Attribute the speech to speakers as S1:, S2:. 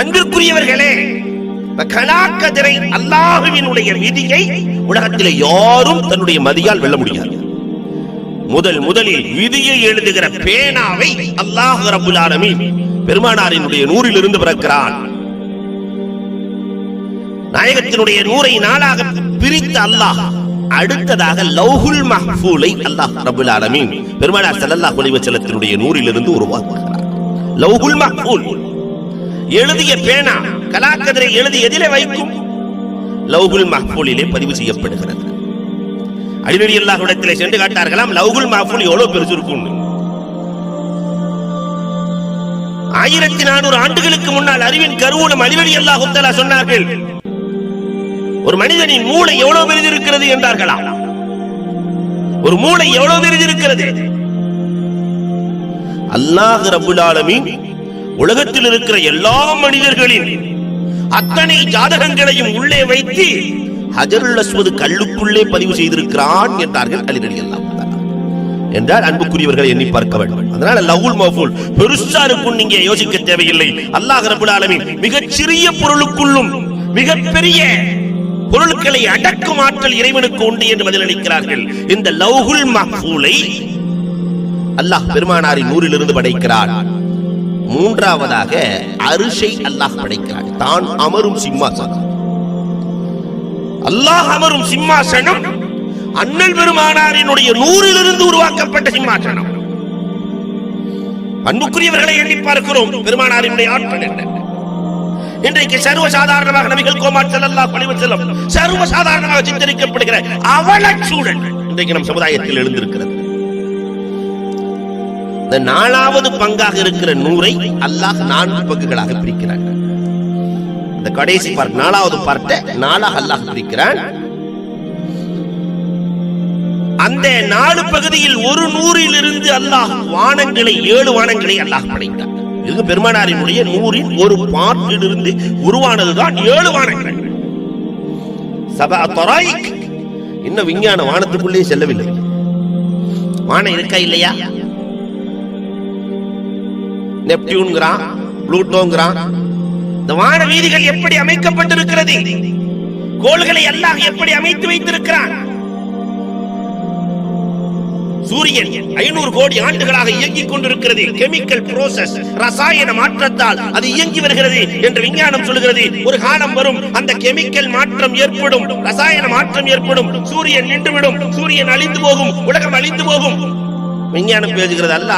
S1: அன்பிற்குரியவர்களே கலாக்கதிரை அல்லாஹுவினுடைய விதியை உலகத்தில் யாரும் தன்னுடைய மதியால் வெல்ல முடியாது. முதல் முதலில் விதியை எழுதுகிற பேனாவை அல்லாஹ் ரபுல் ஆலமீன் பெருமானாரினுடைய நூறிலிருந்து பிறக்கிறான். நாயகத்தினுடைய நூறை நாளாக பிரித்த அல்லாஹ் அடுத்ததாக லௌஹுல் மஹ்பூலை அல்லாஹ் ரபுல் ஆலமீன் பெருமானார் ஸல்லல்லாஹு அலைஹி வஸல்லத்தினுடைய நூறிலிருந்து உருவாக்குகிறார். லௌஹுல் மஹ்பூல் எழுதிய பேனா கலாக்கதிரை எழுதி எதிலே வைக்கும். லௌஹுல் மஹ்பூலிலே பதிவு செய்யப்படுகிறது. அடிநடி அல்லாஹ்விடத்திலே சென்று காட்டார்களாம் லௌஹுல் மஹ்பூல் எவ்வளவு பெருசு இருக்கும்னு ஆயிரத்தி நானூறு ஆண்டுகளுக்கு முன்னால் அறிவின் கருவூலம் அடிநடி அல்லாஹு சொன்னார்கள். ஒரு மனிதனின் மூளை எவ்வளவு பெரிது இருக்கிறது என்றார்களா ஒரு மூளை எவ்வளவு பெரிது இருக்கிறது? அல்லாஹ் ரபுல் ஆலமின் உலகத்தில் இருக்கிற எல்லா மனிதர்களின் அத்தனை ஜாதகங்களையும் உள்ளே வைத்து ஹஜருல் அஸ்வது கல்லுக்குள்ளே பதிவு செய்திருக்கிறான் என்றார்கள் அலிரடி அல்லாஹ் என்றால் அன்புக்குரியவர்களை எண்ணி பார்க்க வேண்டும். அதனால லவுல் மஃபூல் பெருசா இருக்கும் நீங்க யோசிக்க தேவையில்லை. அல்லாஹ் ரபுல் ஆலமீன் மிகச் சிறிய பொருளுக்குள்ளும் மிகப்பெரிய பொருட்களை அடக்கும் ஆற்றல் இறைவனுக்கு உண்டு என்று பதிலளிக்கிறார்கள். இந்த லௌகுல் மஃபூலை அல்லாஹ் பெருமானாரின் நூறிலிருந்து படைக்கிறார் மூன்றாவதாக அரிசை அல்லாஹ் படைக்கிறார் தான் அமரும் சிம்மாசனம். அல்லாஹ் அமரும் சிம்மாசனம் அண்ணல் பெருமானாரினுடைய நூறிலிருந்து உருவாக்கப்பட்ட சிம்மாசனம். அன்புக்குரியவர்களை எண்ணி பார்க்கிறோம் பெருமானாரினுடைய ஆட்கள் என்ன? இன்றைக்கு சர்வ சாதாரணமாக நபிகள் கோமாட் செல்லல்லா பணிவு செல்லும் சர்வ சாதாரணமாக சித்தரிக்கப்படுகிற அவள சூழல் இன்றைக்கு நம் சமுதாயத்தில் எழுந்திருக்கிறது. இந்த நாலாவது பங்காக இருக்கிற நூறை அல்லாஹ் நான்கு பங்குகளாக பிரிக்கிறான். இந்த கடைசி பார்ட் நாலாவது பார்ட்ட நாலாக அல்லாஹ் பிரிக்கிறான். அந்த நாலு பகுதியில் ஒரு நூறில் இருந்து அல்லாஹ் வானங்களை ஏழு வானங்களை அல்லாஹ் படைத்தான். இது பெருமானாரினுடைய நூறின் ஒரு பார்ட்டில் இருந்து உருவானதுதான் ஏழு வானங்கள். சபா தொராயிக். இன்னும் விஞ்ஞான வானத்துக்குள்ளே செல்லவில்லை. வானம் இருக்கா இல்லையா? நெப்டியூன்கிறான் புளூட்டோங்கிறான். இந்த வான வீதிகள் எப்படி அமைக்கப்பட்டிருக்கிறது? கோள்களை எல்லாம் எப்படி அமைத்து வைத்திருக்கிறான்? சூரியன் ஐநூறு கோடி ஆண்டுகளாக இயங்கிக் கொண்டிருக்கிறது. கெமிக்கல் ப்ரோசஸ் ரசாயன மாற்றத்தால் அது இயங்கி வருகிறது என்று விஞ்ஞானம் சொல்கிறது. ஒரு காலம் வரும் அந்த கெமிக்கல் மாற்றம் ஏற்படும் ரசாயன மாற்றம் ஏற்படும். சூரியன் நின்றுவிடும் சூரியன் அழிந்து போகும் உலகம் அழிந்து போகும். விஞ்ஞானம் பேசுகிறது அல்ல